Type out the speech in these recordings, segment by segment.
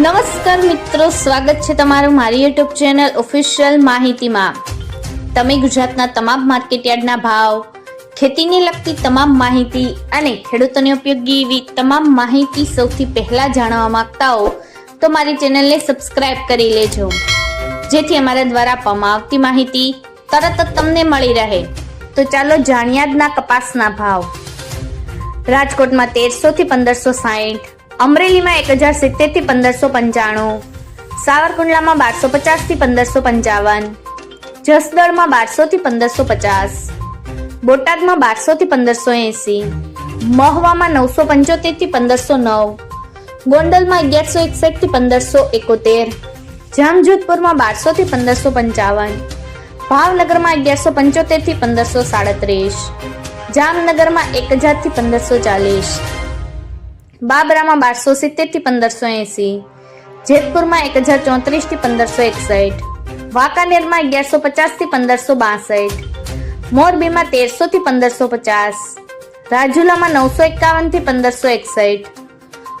નમસ્કાર મિત્રો, સ્વાગત છે તમારું મારી યુટ્યુબ ચેનલ ઓફિશિયલ માહિતીમાં. તમે ગુજરાતના તમામ માર્કેટયાર્ડના ભાવ, ખેતીને લગતી તમામ માહિતી અને ખેડૂતોને ઉપયોગી એવી તમામ માહિતી સૌથી પહેલા જાણવા માંગતા હો, તો મારી ચેનલને સબસ્ક્રાઇબ કરી લેજો. જેથી અમારા દ્વારા આપવામાં આવતી માહિતી તરત જ તમને મળી રહે. તો ચાલો જાણ્યાજના કપાસના ભાવ. રાજકોટમાં તેરસો થી પંદરસો સાહીઠ અમરેલીમાં એક હજાર સિત્તેરથી પંદરસો પંચાણું. સાવરકુંડલામાં બારસો પચાસથી પંદરસો પંચાવન. જસદણમાં બારસો થી પંદરસો પચાસ. બોટાદમાં બારસો થી પંદરસો એંસી. મહવામાં નવસો પંચોતેરથી પંદરસો નવ. ગોંડલમાં અગિયારસો એકસઠથી પંદરસો એકોતેર. જામજોધપુરમાં બારસો થી પંદરસો પંચાવન. ભાવનગરમાં અગિયારસો પંચોતેરથી પંદરસો સાડત્રીસ. જામનગરમાં એક હજારથી પંદરસો ચાલીસ. બાબરામાં બારસો સિત્તેરથી પંદરસો એંસી. જેતપુરમાં એક હજાર ચોત્રીસથી પંદરસો એકસઠ. વાંકાનેરમાં અગિયારસો પચાસથી પંદરસો બાસઠ. મોરબીમાં તેરસો થી પંદરસો પચાસ. રાજુલામાં નવસો એકાવનથી પંદરસો એકસઠ.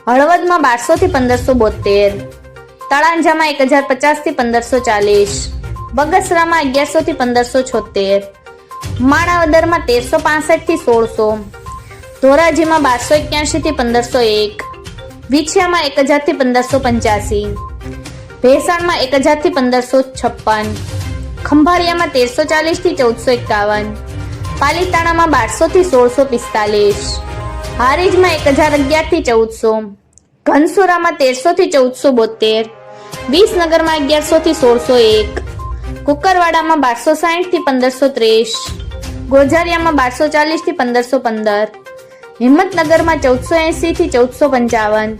હળવદમાં બારસો થી પંદરસો બોતેર તળાંજામાં એક હજાર પચાસથી પંદરસો ચાલીસ. બગસરામાં અગિયારસો થી પંદરસો છોતેર માણાવદરમાં તેરસો પાસઠથી સોળસો. ધોરાજીમાં બારસો એક્યાસી થી પંદરસો એક. વિછિયામાં એક હજારથી પંદરસો પંચ્યાસી. ભેસાણમાં એક હજારથી પંદરસો છપ્પન. ખંભાળિયામાં તેરસો ચાલીસથી ચૌદસો એકાવન. પાલીતાણામાં બારસો થી સોળસો પિસ્તાલીસ. હારીજમાં એક હજાર અગિયારથી ચૌદસો. ઘનસુરામાં તેરસો થી ચૌદસો બોતેર. વિસનગરમાં અગિયારસો થી સોળસો એક. કુકરવાડામાં બારસો સાહીઠથી પંદરસો ત્રીસ. ગોઝારિયામાં બારસો ચાલીસથી પંદરસો પંદર. હિંમતનગરમાં ચૌદસો એસી થી ચૌદસો પંચાવન.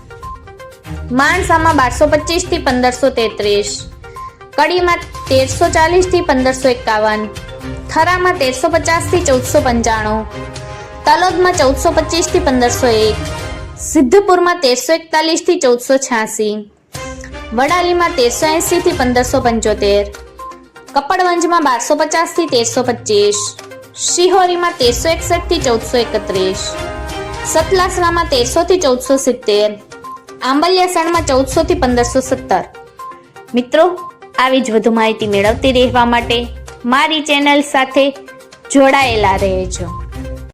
માણસામાં બારસો પચીસથી પંદરસો તેત્રીસ. કડીમાં તેરસો ચાલીસથી પંદરસો એકાવન. થરામાં તેરસો પચાસથી ચૌદસો પંચાણું. તલોદમાં ચૌદસો પચીસથી પંદરસો એક. સિદ્ધપુરમાં તેરસો એકતાલીસથી ચૌદસો છ્યાસી. વડાલીમાં તેરસો એંસી થી પંદરસો પંચોતેર. કપડવંજમાં બારસો પચાસથી તેરસો પચીસ. શિહોરીમાં તેરસો એકસઠથી ચૌદસો એકત્રીસ. સતલાસણામાં તેરસો થી ચૌદસો સિત્તેર, આંબલિયાસણમાં ચૌદસો થી પંદરસો સત્તર. મિત્રો, આવી જ વધુ માહિતી મેળવતી રહેવા માટે મારી ચેનલ સાથે જોડાયેલા રહેજો.